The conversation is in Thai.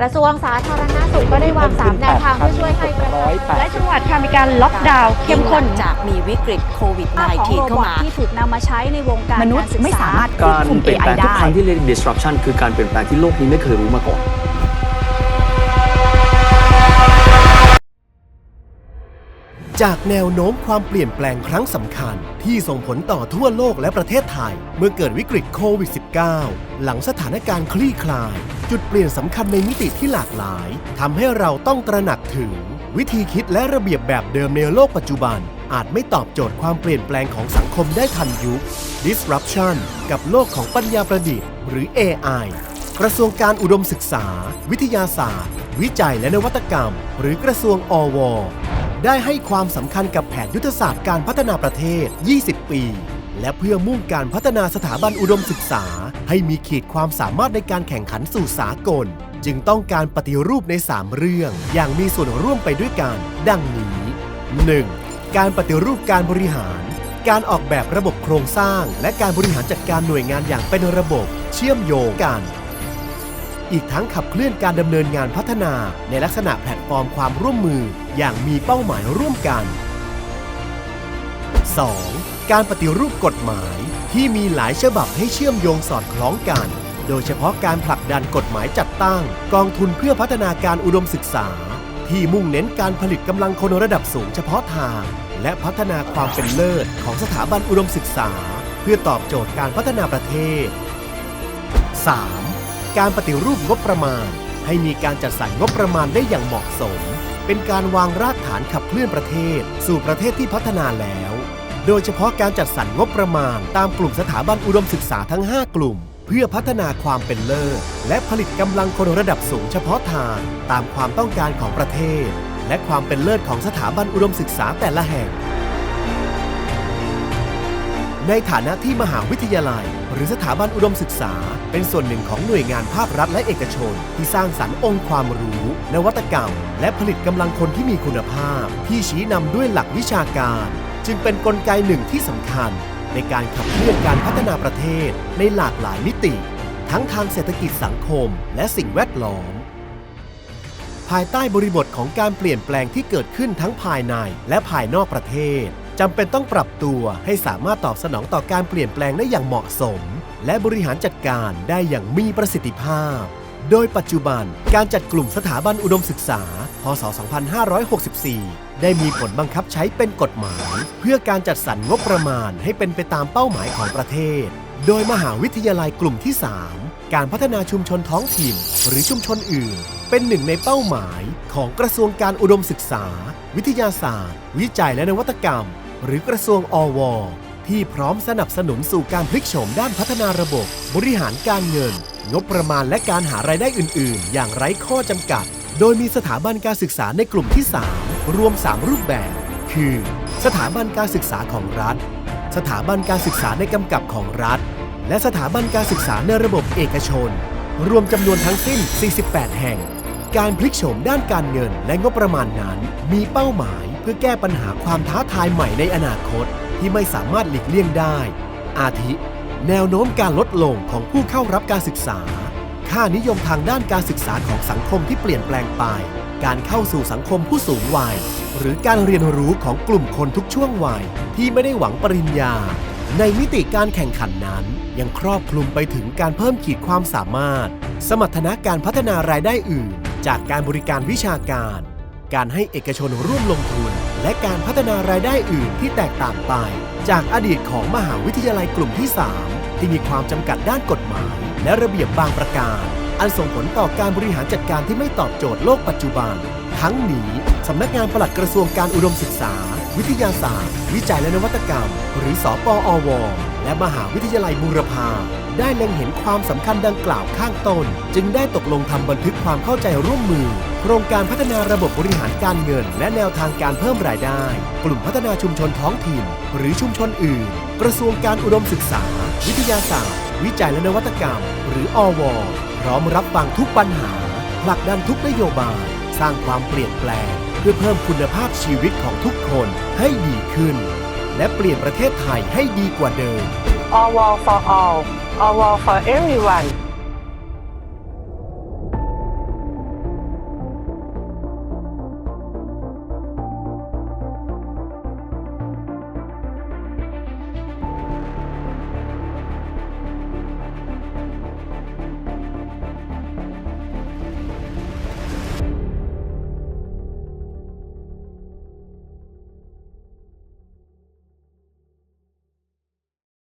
กระทรวงสาธารณสุขก็ได้วาง 3 แนวทางเพื่อช่วยให้ประชาชนหลายจังหวัดค่ะมีการล็อกดาวน์เข้มข้นหลังจากมีวิกฤตโควิดภาพของ -19 โรเข้าบอทมาที่ถูกนำมาใช้ในวงการมนุษย์กศึกษไม่สามารถการควบคุมเปลี่ยน AI แปลงทุกได้ครั้งที่เรียก disruption คือการเปลี่ยนแปลงที่โลกนี้ไม่เคยรู้มาก่อน จากแนวโน้มความเปลี่ยนแปลงครั้งสำคัญ ที่ส่งผลต่อทั่วโลกและประเทศไทย เมื่อเกิดวิกฤตโควิด -19 หลังสถานการณ์คลี่คลาย จุดเปลี่ยนสำคัญในมิติที่หลากหลายทำให้เราต้องตระหนักถึง วิธีคิดและระเบียบแบบเดิมในโลกปัจจุบัน อาจไม่ตอบโจทย์ความเปลี่ยนแปลงของสังคมได้ทันยุค disruption กับโลกของปัญญาประดิษฐ์ หรือ AI กระทรวงการอุดมศึกษา วิทยาศาสตร์ วิจัยและนวัตกรรม หรือกระทรวงอว ได้ให้ความสำคัญกับแผนยุทธศาสตร์การพัฒนาประเทศ 20 ปี และเพื่อมุ่งการพัฒนาสถาบันอุดมศึกษา ให้มีขีดความสามารถในการแข่งขันสู่สากล จึงต้องการปฏิรูปใน 3 เรื่อง อย่างมีส่วนร่วมไปด้วยกัน ดังนี้ 1. การปฏิรูปการบริหาร การออกแบบระบบโครงสร้าง และการบริหารจัดการหน่วยงานอย่างเป็นระบบ เชื่อมโยงกัน อีกทั้งขับเคลื่อนการดำเนินงานพัฒนาในลักษณะแพลตฟอร์มความร่วมมืออย่างมีเป้าหมายร่วมกัน 2. การปฏิรูปกฎหมายที่มีหลายฉบับให้เชื่อมโยงสอดคล้องกัน โดยเฉพาะการผลักดันกฎหมายจัดตั้ง กองทุนเพื่อพัฒนาการอุดมศึกษา ที่มุ่งเน้นการผลิตกำลังคนระดับสูงเฉพาะทาง และพัฒนาความเป็นเลิศของสถาบันอุดมศึกษา เพื่อตอบโจทย์การพัฒนาประเทศ 3. การปฏิรูปงบประมาณ ให้มีการจัดสรรงบประมาณได้อย่างเหมาะสม เป็นการวางรากฐานขับเคลื่อนประเทศ สู่ประเทศที่พัฒนาแล้ว โดยเฉพาะการจัดสรรงบประมาณ ตามกลุ่มสถาบันอุดมศึกษาทั้ง 5 กลุ่ม เพื่อพัฒนาความเป็นเลิศและผลิตกำลังคนระดับสูงเฉพาะทางตามความต้องการของประเทศ และความเป็นเลิศของสถาบันอุดมศึกษาแต่ละแห่ง ในฐานะที่มหาวิทยาลัย หรือสถาบันอุดมศึกษา เป็นส่วนหนึ่งของหน่วยงานภาครัฐและเอกชน ที่สร้างสรรค์องค์ความรู้ นวัตกรรม และผลิตกำลังคนที่มีคุณภาพ ที่ชี้นำด้วยหลักวิชาการ จึงเป็นนกลไกหนึ่งที่สำคัญ ในการขับเคลื่อนการพัฒนาประเทศในหลากหลายมิติ ทั้งทางเศรษฐกิจสังคม และสิ่งแวดล้อม ภายใต้บริบทของการเปลี่ยนแปลงที่เกิดขึ้นทั้งภายในและภายนอกประเทศ จำเป็นต้องปรับตัวให้สามารถตอบสนองต่อการเปลี่ยนแปลงได้อย่างเหมาะสม และบริหารจัดการได้อย่างมีประสิทธิภาพ โดยปัจจุบันการจัดกลุ่มสถาบันอุดมศึกษา พศ 2564 ได้มีผลบังคับใช้เป็นกฎหมาย เพื่อการจัดสรรงบประมาณให้เป็นไปตามเป้าหมายของประเทศ โดยมหาวิทยาลัยกลุ่มที่ 3 การพัฒนาชุมชนท้องถิ่น หรือชุมชนอื่น เป็นหนึ่งในเป้าหมายของกระทรวงการอุดมศึกษา วิทยาศาสตร์ วิจัยและนวัตกรรม หรือกระทรวงอว ที่พร้อมสนับสนุนสู่การพลิกโฉมด้านพัฒนาระบบ บริหารการเงิน งบประมาณและการหารายได้อื่น ๆ อย่างไร้ข้อจำกัด โดยมีสถาบันการศึกษาในกลุ่มที่ 3 รวม 3 รูปแบบ คือ สถาบันการศึกษาของรัฐ สถาบันการศึกษาในกำกับของรัฐ และสถาบันการศึกษาในระบบเอกชน รวมจำนวนทั้งสิ้น 48 แห่ง การพลิกโฉมด้านการเงินและงบประมาณนั้นมีเป้าหมาย พื่อแก้ปัญหาความท้าทายใหม่ในอนาคตที่ไม่สามารถหลีกเลี่ยงได้ อาทิ แนวโน้มการลดลงของผู้เข้ารับการศึกษา ค่านิยมทางด้านการศึกษาของสังคมที่เปลี่ยนแปลงไป การเข้าสู่สังคมผู้สูงวัย หรือการเรียนรู้ของกลุ่มคนทุกช่วงวัยที่ไม่ได้หวังปริญญา ในมิติการแข่งขันนั้น ยังครอบคลุมไปถึงการเพิ่มขีดความสามารถ สมรรถนะการพัฒนารายได้อื่น จากการบริการวิชาการ การให้เอกชนร่วมลงทุน และการพัฒนารายได้อื่นที่แตกต่างไป จากอดีตของมหาวิทยาลัยกลุ่มที่ 3 ที่มีความจำกัดด้านกฎหมาย และระเบียบบางประการ อันส่งผลต่อการบริหารจัดการที่ไม่ตอบโจทย์โลกปัจจุบัน ทั้งนี้สำนักงานปลัดกระทรวงการอุดมศึกษา วิทยาศาสตร์ วิจัยและนวัตกรรม หรือสปอว และมหาวิทยาลัยบูรพา ได้เล็งเห็นความสำคัญดังกล่าวข้างต้น จึงได้ตกลงทำบันทึกความเข้าใจร่วมมือ โครงการพัฒนาระบบบริหารการเงิน และแนวทางการเพิ่มรายได้ กลุ่มพัฒนาชุมชนท้องถิ่น หรือชุมชนอื่น กระทรวงการอุดมศึกษา วิทยาศาสตร์ วิจัยและนวัตกรรม หรืออว พร้อมรับฟังทุกปัญหาผลักดันทุกนโยบาย สร้างความเปลี่ยนแปลง เพื่อเพิ่มคุณภาพชีวิตของทุกคนให้ดีขึ้น และเปลี่ยนประเทศไทยให้ดีกว่าเดิม All Wall for All All Wall for Everyone